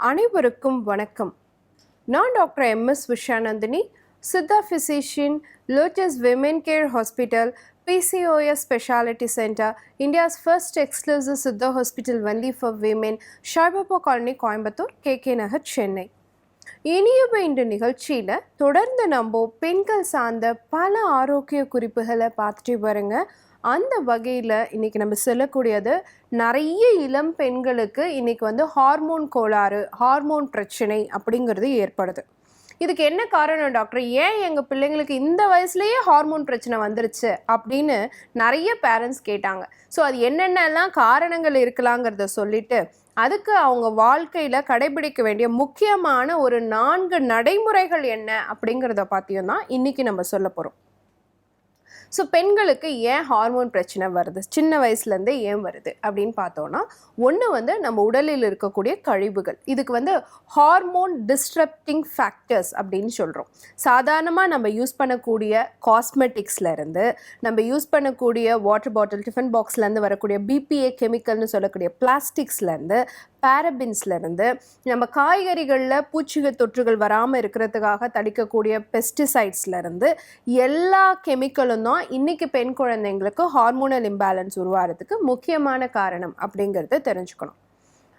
அனைவருக்கும் வணக்கம். நான் doctor MS Vishanandini Siddha physician lotus women care hospital PCOS speciality centre India's first exclusive Siddha hospital Vanthi for women Saibaba colony Coimbatore K K Nagar Chennai இனியவை இந்த நிகழ்ச்சியில் தொடர்ந்து நம்ம பெண்கள் சார்ந்த பல ஆரோக்கிய குறிப்புகளை பார்த்துட்டு வரங்க. அந்த வகையில் இன்றைக்கி நம்ம சொல்லக்கூடியது நிறைய இளம் பெண்களுக்கு இன்னைக்கு வந்து ஹார்மோன் கோளாறு ஹார்மோன் பிரச்சனை அப்படிங்கிறது ஏற்படுது. இதுக்கு என்ன காரணம் டாக்டர் ஏன் எங்கள் பிள்ளைங்களுக்கு இந்த வயசுலேயே ஹார்மோன் பிரச்சனை வந்துருச்சு அப்படின்னு நிறைய பேரண்ட்ஸ் கேட்டாங்க. ஸோ அது என்னென்னலாம் காரணங்கள் இருக்கலாங்கிறத சொல்லிட்டு அதுக்கு அவங்க வாழ்க்கையில் கடைபிடிக்க வேண்டிய முக்கியமான ஒரு நான்கு நடைமுறைகள் என்ன அப்படிங்கிறத பற்றியும் தான் இன்றைக்கி நம்ம சொல்ல போகிறோம் ஸோ பெண்களுக்கு ஏன் ஹார்மோன் பிரச்சனை வருது? சின்ன வயசுலேருந்தே ஏன் வருது? அப்படின்னு பார்த்தோன்னா ஒன்று வந்து நம்ம உடலில் இருக்கக்கூடிய கழிவுகள். இதுக்கு வந்து ஹார்மோன் டிஸ்ட்ரப்டிங் ஃபேக்டர்ஸ் அப்படின்னு சொல்கிறோம் சாதாரணமாக நம்ம யூஸ் பண்ணக்கூடிய காஸ்மெட்டிக்ஸ்லேருந்து நம்ம யூஸ் பண்ணக்கூடிய வாட்டர் பாட்டில் டிஃபன் பாக்ஸ்லேருந்து வரக்கூடிய பிபிஏ கெமிக்கல்னு சொல்லக்கூடிய பிளாஸ்டிக்ஸ்லேருந்து பேரபின்ஸ்லேருந்து நம்ம காய்கறிகளில் பூச்சிகள் தொற்றுகள் வராமல் இருக்கிறதுக்காக தடிக்கக்கூடிய பெஸ்டிசைட்ஸ்லேருந்து எல்லா கெமிக்கலும் தான் இன்னைக்கு பெண் குழந்தைங்களுக்கு ஹார்மோனல் இம்பேலன்ஸ் உருவாகிறதுக்கு முக்கியமான காரணம் அப்படிங்கிறத தெரிஞ்சுக்கணும்.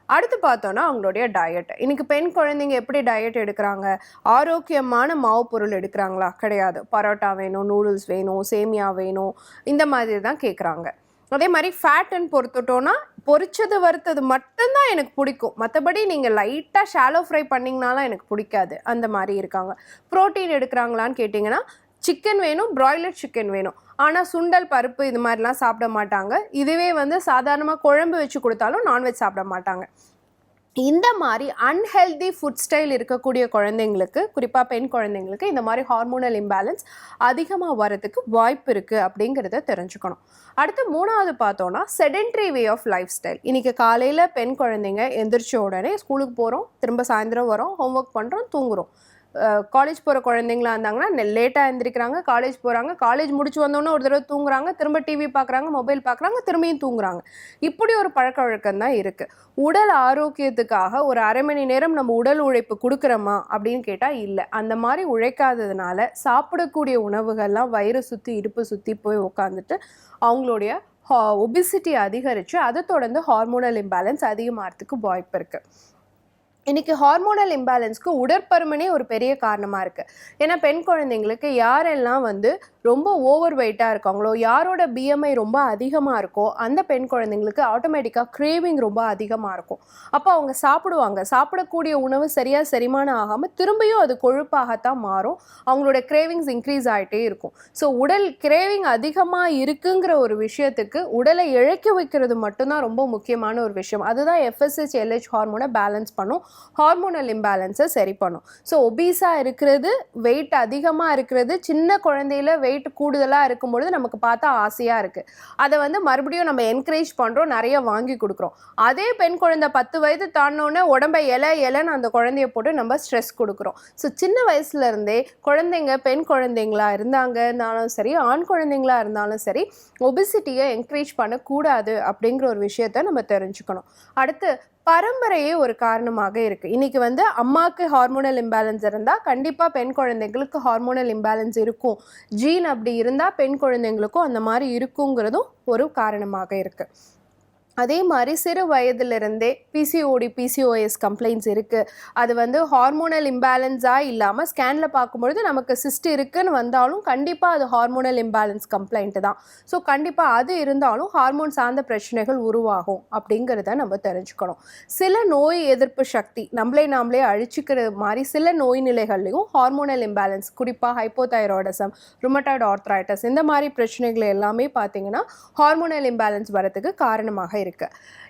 அடுத்து பார்த்தோன்னா அவங்களுடைய டயட் இன்னைக்கு பெண் குழந்தைங்க எப்படி டயட் எடுக்கிறாங்க? ஆரோக்கியமான மாவு பொருள் எடுக்கிறாங்களா? கிடையாது. பரோட்டா வேணும் நூடுல்ஸ் வேணும் சேமியா வேணும் இந்த மாதிரி தான் கேட்குறாங்க அதே மாதிரி ஃபேட்டுன்னு பொறுத்துட்டோன்னா பொரிச்சது வறுத்தது மட்டும்தான் எனக்கு பிடிக்கும். மற்றபடி நீங்கள் லைட்டாக ஷாலோ ஃப்ரை பண்ணிங்கனாலாம் எனக்கு பிடிக்காது. அந்த மாதிரி இருக்காங்க. ப்ரோட்டீன் எடுக்கிறாங்களான்னு கேட்டிங்கன்னா சிக்கன் வேணும் ப்ராய்லர் சிக்கன் வேணும். ஆனால் சுண்டல் பருப்பு இது மாதிரிலாம் சாப்பிட மாட்டாங்க. இதுவே வந்து சாதாரணமாக குழம்பு வச்சு கொடுத்தாலும் நான்வெஜ் சாப்பிட மாட்டாங்க. இந்த மாதிரி அன்ஹெல்தி ஃபுட் ஸ்டைல் இருக்கக்கூடிய குழந்தைங்களுக்கு குறிப்பாக பெண் குழந்தைங்களுக்கு இந்த மாதிரி ஹார்மோனல் இம்பேலன்ஸ் அதிகமாக வரதுக்கு வாய்ப்பு இருக்குது அப்படிங்கிறத தெரிஞ்சுக்கணும். அடுத்து மூணாவது பார்த்தோன்னா sedentary way of lifestyle இன்றைக்கி காலையில் பெண் குழந்தைங்க எந்திரிச்ச உடனே ஸ்கூலுக்கு போகிறோம் திரும்ப சாயந்தரம் வரோம் ஹோம்ஒர்க் பண்ணுறோம் தூங்குறோம். காலேஜ் போகிற குழந்தைங்களா இருந்தாங்கன்னா லேட்டாக எழுந்திரிக்கிறாங்க காலேஜ் போகிறாங்க காலேஜ் முடிச்சு வந்தோன்னே ஒரு தடவை தூங்குறாங்க. திரும்ப டிவி பார்க்குறாங்க மொபைல் பார்க்குறாங்க திரும்பியும் தூங்குறாங்க. இப்படி ஒரு பழக்க வழக்கம் தான் இருக்குது உடல் ஆரோக்கியத்துக்காக ஒரு அரை மணி நேரம் நம்ம உடல் உழைப்பு கொடுக்குறோமா அப்படின்னு கேட்டால் இல்லை. அந்த மாதிரி உழைக்காததுனால சாப்பிடக்கூடிய உணவுகள்லாம் வயிறு சுற்றி இடுப்பு சுற்றி போய் உட்காந்துட்டு அவங்களுடைய ஒபிசிட்டி அதிகரித்து அதை தொடர்ந்து ஹார்மோனல் இம்பேலன்ஸ் அதிகமாகிறதுக்கு வாய்ப்பு இருக்குது இன்றைக்கி ஹார்மோனல் இம்பேலன்ஸ்க்கு உடற்பருமனே ஒரு பெரிய காரணமாக இருக்குது ஏன்னா பெண் குழந்தைங்களுக்கு யாரெல்லாம் வந்து ரொம்ப ஓவர் வெயிட்டாக இருக்காங்களோ யாரோட பிஎம்ஐ ரொம்ப அதிகமாக இருக்கோ அந்த பெண் குழந்தைங்களுக்கு ஆட்டோமேட்டிக்காக கிரேவிங் ரொம்ப அதிகமாக இருக்கும். அப்போ அவங்க சாப்பிடுவாங்க. சாப்பிடக்கூடிய உணவு சரியாக செரிமானம் ஆகாமல் திரும்பியும் அது கொழுப்பாகத்தான் மாறும். அவங்களோட கிரேவிங்ஸ் இன்க்ரீஸ் ஆகிட்டே இருக்கும். ஸோ உடல் கிரேவிங் அதிகமாக இருக்குங்கிற ஒரு விஷயத்துக்கு உடலை இழைக்க வைக்கிறது மட்டும்தான் ரொம்ப முக்கியமான ஒரு விஷயம். அதுதான் எஃப்எஸ்ஹெச் எல்ஹெச் ஹார்மோனை பேலன்ஸ் பண்ணும். ஹார்மோனல் இம்பேலன்ஸை சரி பண்ணும். ஸோ ஒபீஸாக இருக்கிறது வெயிட் அதிகமாக இருக்கிறது சின்ன குழந்தையில வெயிட் கூடுதலாக இருக்கும் பொழுது நமக்கு பார்த்தா ஆசையாக இருக்குது அதை வந்து மறுபடியும் நம்ம என்கரேஜ் பண்ணுறோம் நிறைய வாங்கி கொடுக்குறோம். அதே பெண் குழந்தை பத்து வயது தாண்டினோடனே உடம்பை இலை இலைன்னு அந்த குழந்தைய போட்டு நம்ம ஸ்ட்ரெஸ் கொடுக்குறோம். ஸோ சின்ன வயசுலேருந்தே குழந்தைங்க பெண் குழந்தைங்களா இருந்தாங்க இருந்தாலும் சரி ஆண் குழந்தைங்களா இருந்தாலும் சரி ஒபிசிட்டியை என்கரேஜ் பண்ணக்கூடாது அப்படிங்கிற ஒரு விஷயத்த நம்ம தெரிஞ்சுக்கணும். அடுத்து பரம்பரையே ஒரு காரணமாக இருக்குது இன்றைக்கி வந்து அம்மாவுக்கு ஹார்மோனல் இம்பேலன்ஸ் இருந்தால் கண்டிப்பாக பெண் குழந்தைங்களுக்கு ஹார்மோனல் இம்பேலன்ஸ் இருக்கும். ஜீன் அப்படி இருந்தால் பெண் குழந்தைங்களுக்கும் அந்த மாதிரி இருக்குங்கிறதும் ஒரு காரணமாக இருக்குது அதே மாதிரி சிறு வயதிலிருந்தே பிசிஓடி பிசிஓஎஸ் கம்ப்ளைண்ட்ஸ் இருக்குது அது வந்து ஹார்மோனல் இம்பேலன்ஸாக இல்லாமல் ஸ்கேனில் பார்க்கும்பொழுது நமக்கு சிஸ்ட் இருக்குன்னு வந்தாலும் கண்டிப்பாக அது ஹார்மோனல் இம்பேலன்ஸ் கம்ப்ளைண்ட்டு தான். ஸோ கண்டிப்பாக அது இருந்தாலும் ஹார்மோன் சார்ந்த பிரச்சனைகள் உருவாகும் அப்படிங்கிறத நம்ம தெரிஞ்சுக்கணும். சில நோய் எதிர்ப்பு சக்தி நம்மளே நாமளே அழிச்சிக்கிற மாதிரி சில நோய் நிலைகள்லையும் ஹார்மோனல் இம்பேலன்ஸ் குறிப்பாக ஹைப்போதைராய்டிசம் ருமட்டாய்டு ஆர்த்ரைட்டிஸ் இந்த மாதிரி பிரச்சனைகள் எல்லாமே பார்த்திங்கன்னா ஹார்மோனல் இம்பேலன்ஸ் வரத்துக்கு காரணமாக இருக்கு.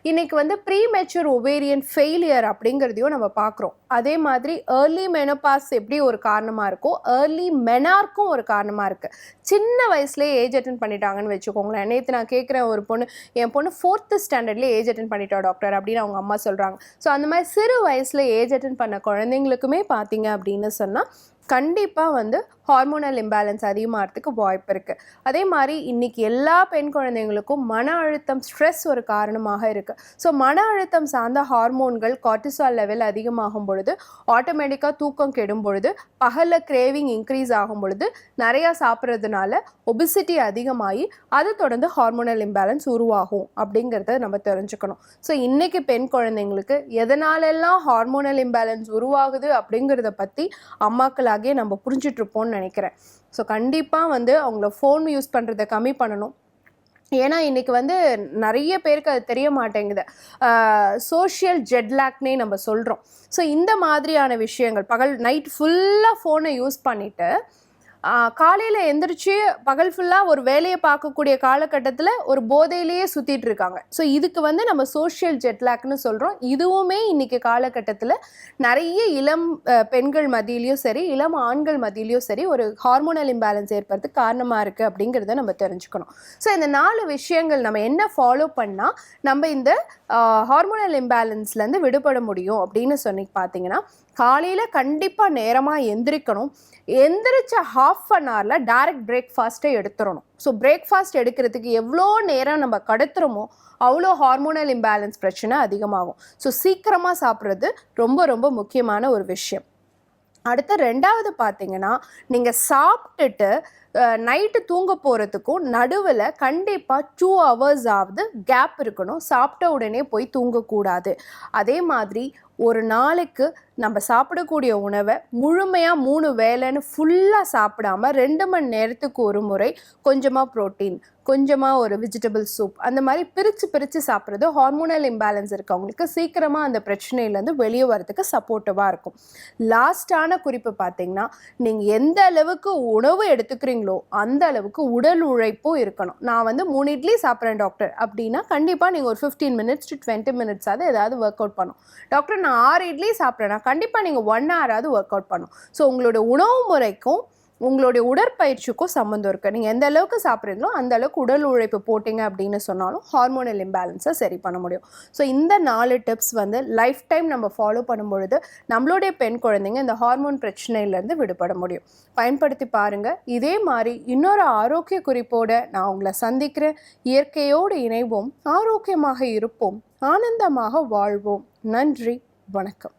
இன்னைக்கு வந்து ப்ரீ மெச்சூர் ஒவேரியன் ஃபெயிலியர் அப்படிங்கிறதையும் நம்ம பார்க்குறோம். அதே மாதிரி ஏர்லி மெனோபாஸ் எப்படி ஒரு காரணமாக இருக்கோ ஏர்லி மெனார்க்கும் ஒரு காரணமாக இருக்குது சின்ன வயசுலேயே ஏஜ் அட்டன் பண்ணிட்டாங்கன்னு வச்சுக்கோங்களேன். நேற்று நான் கேட்குறேன் ஒரு பொண்ணு என் பொண்ணு ஃபோர்த்து ஸ்டாண்டர்ட்லேயே ஏஜ் அட்டன் பண்ணிட்டா டாக்டர் அப்படின்னு அவங்க அம்மா சொல்கிறாங்க ஸோ அந்த மாதிரி சிறு வயசில் ஏஜ் அட்டன் பண்ண குழந்தைங்களுக்குமே பார்த்தீங்க அப்படின்னு சொன்னால் கண்டிப்பாக வந்து ஹார்மோனல் இம்பேலன்ஸ் அதிகமாகிறதுக்கு வாய்ப்பு இருக்குது அதே மாதிரி இன்னைக்கு எல்லா பெண் குழந்தைங்களுக்கும் மன அழுத்தம் ஸ்ட்ரெஸ் ஒரு காரணமாக இருக்குது ஸோ மன அழுத்தம் சார்ந்த ஹார்மோன்கள் கார்டிசால் லெவல் அதிகமாகும் பொழுது ஆட்டோமேட்டிக்காக தூக்கம் கெடும் பொழுது பகலில் கிரேவிங் இன்க்ரீஸ் ஆகும் பொழுது நிறையா சாப்பிட்றதுனால ஒபிசிட்டி அதிகமாகி அது தொடர்ந்து ஹார்மோனல் இம்பேலன்ஸ் உருவாகும் அப்படிங்கிறத நம்ம தெரிஞ்சுக்கணும். ஸோ இன்றைக்கி பெண் குழந்தைங்களுக்கு எதனாலெல்லாம் ஹார்மோனல் இம்பேலன்ஸ் உருவாகுது அப்படிங்கிறத பற்றி அம்மாக்களாகிய நம்ம புரிஞ்சிட்ருப்போம்னு நினைக்கிறேன். ஸோ கண்டிப்பாக வந்து அவங்கள ஃபோன் யூஸ் பண்ணுறதை கம்மி பண்ணணும். ஏன்னா இன்றைக்கி வந்து நிறைய பேருக்கு அது தெரிய மாட்டேங்குது. சோஷியல் ஜெட்லாக்னே நம்ம சொல்கிறோம் ஸோ இந்த மாதிரியான விஷயங்கள் பகல் நைட் ஃபுல்லாக ஃபோனை யூஸ் பண்ணிவிட்டு காலையில் எந்திரிச்சு பகல் ஃபுல்லாக ஒரு வேலையை பார்க்கக்கூடிய காலகட்டத்தில் ஒரு போதையிலேயே சுற்றிட்டு இருக்காங்க. ஸோ இதுக்கு வந்து நம்ம சோஷியல் ஜெட்லாக்னு சொல்கிறோம் இதுவுமே இன்னைக்கு காலகட்டத்தில் நிறைய இளம் பெண்கள் மத்தியிலையும் சரி இளம் ஆண்கள் மத்தியிலையும் சரி ஒரு ஹார்மோனல் இம்பேலன்ஸ் ஏற்படுறதுக்கு காரணமாக இருக்குது அப்படிங்கிறத நம்ம தெரிஞ்சுக்கணும். ஸோ இந்த நாலு விஷயங்கள் நம்ம என்ன ஃபாலோ பண்ணால் நம்ம இந்த ஹார்மோனல் இம்பேலன்ஸ்லேருந்து விடுபட முடியும் அப்படின்னு சொல்லி பார்த்தீங்கன்னா காலையில் கண்டிப்பாக நேரமாக எந்திரிக்கணும். எந்திரிச்ச ஹாஃப் அன் ஹவரில் டைரக்ட் பிரேக்ஃபாஸ்ட்டை எடுத்துடணும் ஸோ பிரேக்ஃபாஸ்ட் எடுக்கிறதுக்கு எவ்வளோ நேரம் நம்ம கடத்துறோமோ அவ்வளோ ஹார்மோனல் இம்பேலன்ஸ் பிரச்சனை அதிகமாகும். ஸோ சீக்கிரமாக சாப்பிட்றது ரொம்ப ரொம்ப முக்கியமான ஒரு விஷயம். அடுத்து ரெண்டாவது பார்த்தீங்கன்னா நீங்கள் சாப்பிட்டுட்டு நைட்டு தூங்க போகிறதுக்கும் நடுவில் கண்டிப்பாக டூ ஹவர்ஸ் ஆகுது கேப் இருக்கணும். சாப்பிட்ட உடனே போய் தூங்கக்கூடாது. அதே மாதிரி ஒரு நாளைக்கு நம்ம சாப்பிடக்கூடிய உணவை முழுமையாக மூணு வேலைன்னு ஃபுல்லாக சாப்பிடாம ரெண்டு மணி நேரத்துக்கு ஒரு முறை கொஞ்சமாக ப்ரோட்டீன் கொஞ்சமாக ஒரு வெஜிடபிள் சூப் அந்த மாதிரி பிரித்து பிரித்து சாப்பிட்றது ஹார்மோனல் இம்பேலன்ஸ் இருக்கவங்களுக்கு சீக்கிரமாக அந்த பிரச்சனையிலேருந்து வெளியே வரதுக்கு சப்போர்ட்டிவாக இருக்கும். லாஸ்டான குறிப்பு பார்த்தீங்கன்னா நீங்கள் எந்த அளவுக்கு உணவு எடுத்துக்கிறீங்களோ அந்த அளவுக்கு உடல் உழைப்பும் இருக்கணும். நான் வந்து மூணு இட்லி சாப்பிட்றேன் டாக்டர் அப்படின்னா கண்டிப்பாக நீங்கள் ஒரு ஃபிஃப்டீன் மினிட்ஸ் டு டுவெண்ட்டி மினிட்ஸாவது ஏதாவது ஒர்க் அவுட் பண்ணும் டாக்டர் நான் ஆறு இட்லி சாப்பிட்றேன்னா கண்டிப்பாக நீங்கள் ஒன் ஹவராவது ஒர்க் அவுட் பண்ணும் ஸோ உங்களுடைய உணவு முறைக்கும் உங்களுடைய உடற்பயிற்சிக்கும் சம்மந்தம் இருக்குது நீங்கள் எந்த அளவுக்கு சாப்பிட்றீங்களோ அந்த அளவுக்கு உடல் உழைப்பு போட்டிங்க அப்படின்னு சொன்னாலும் ஹார்மோனல் இம்பேலன்ஸை சரி பண்ண முடியும். ஸோ இந்த நாலு டிப்ஸ் வந்து லைஃப் டைம் நம்ம ஃபாலோ பண்ணும்பொழுது நம்மளுடைய பெண் குழந்தைங்க இந்த ஹார்மோன் பிரச்சனையிலேருந்து விடுபட முடியும். பயன்படுத்தி பாருங்கள் இதே மாதிரி இன்னொரு ஆரோக்கிய குறிப்போடு நான் உங்களை சந்திக்கிறேன். இயற்கையோடு இணைவோம். ஆரோக்கியமாக இருப்போம். ஆனந்தமாக வாழ்வோம். நன்றி. வணக்கம்.